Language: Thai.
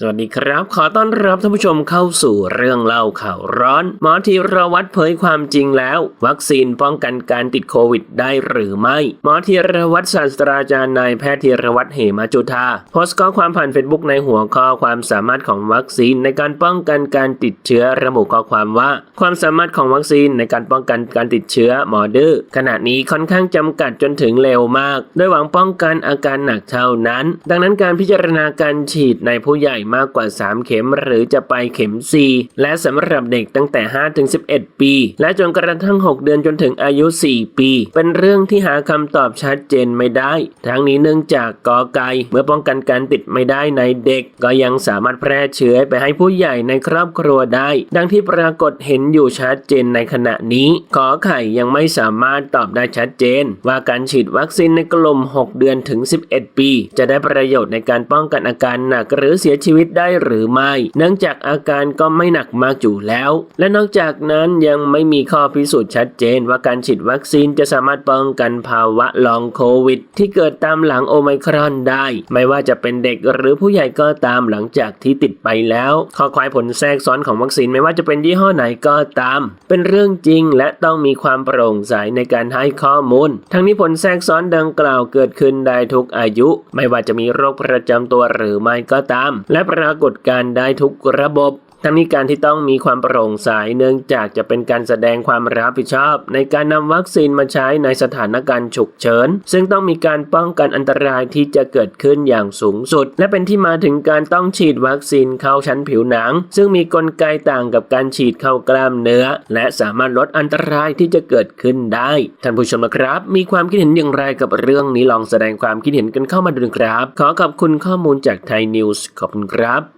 สวัสดีครับ ขอต้อนรับท่านผู้ชมเข้าสู่เรื่องเล่าข่าวร้อน หมอธีรวัตรเผยความจริงแล้ว วัคซีนป้องกันการติดโควิดได้หรือไม่ หมอธีรวัตรศาสตราจารย์นายแพทย์ธีรวัตรเหมจุธาโพสต์ข้อความผ่านเฟซบุ๊กในหัวข้อความสามารถของวัคซีนในการป้องกันการติดเชื้อระบุข้อความว่า ความสามารถของวัคซีนในการป้องกันการติดเชื้อหมอดื้อขณะนี้ค่อนข้างจำกัดจนถึงเร็วมากโดยหวังป้องกันอาการหนักเท่านั้น ดังนั้นการพิจารณาการฉีดในผู้ใหญ่มากกว่า 3 เข็มหรือจะไปเข็ม 4 และสำหรับเด็กตั้งแต่5ถึง11 ปี และจนกระทั่ง 6 เดือนจนถึงอายุ 4 ปี เป็นเรื่องที่หาคำตอบชัดเจนไม่ได้ ทั้งนี้เนื่องจากกอไก่เมื่อป้องกันการติดไม่ได้ในเด็ก ก็ยังสามารถแพร่เชื้อไปให้ผู้ใหญ่ในครอบครัวได้ ดังที่ปรากฏเห็นอยู่ชัดเจนในขณะนี้ขอไข่ยังไม่สามารถตอบได้ชัดเจน ว่าการฉีดวัคซีนในกลุ่ม 6 เดือนถึง 11 ปี จะได้ประโยชน์ในการป้องกันอาการหนักหรือเสียชีวิตได้หรือไม่ เนื่องจากอาการก็ไม่หนักมากอยู่แล้ว และนอกจากนั้นยังไม่มีข้อพิสูจน์ชัดเจนว่าการฉีดวัคซีนจะสามารถป้องกันภาวะลองโควิด ที่เกิดตามหลังโอไมครอนได้ ไม่ว่าจะเป็นเด็กหรือผู้ใหญ่ก็ตามหลังจากที่ติดไปแล้ว ข้อควายผลแทรกซ้อนของวัคซีนไม่ว่าจะเป็นยี่ห้อไหนก็ตาม เป็นเรื่องจริงและต้องมีความโปร่งใสในการให้ข้อมูล ทั้งนี้ผลแทรกซ้อนดังกล่าวเกิดขึ้นได้ทุกอายุ ไม่ว่าจะมีโรคประจำตัวหรือไม่ก็ตาม และปรากฏการณ์ได้ทุกระบบ ทั้งนี้การที่ต้องมีความโปร่งใสเนื่องจากจะเป็นการแสดงความรับผิดชอบ ในการนำวัคซีนมาใช้ในสถานการณ์ฉุกเฉิน ซึ่งต้องมีการป้องกันอันตรายที่จะเกิดขึ้นอย่างสูงสุด และเป็นที่มาถึงการต้องฉีดวัคซีนเข้าชั้นผิวหนัง ซึ่งมีกลไกต่างกับการฉีดเข้ากล้ามเนื้อ และสามารถลดอันตรายที่จะเกิดขึ้นได้ท่านผู้ชมนะครับ มีความคิดเห็นอย่างไรกับเรื่องนี้ลองแสดงความคิดเห็นกันเข้ามาดูนะครับ ขอขอบคุณข้อมูลจากไทยนิวส์ขอบคุณครับ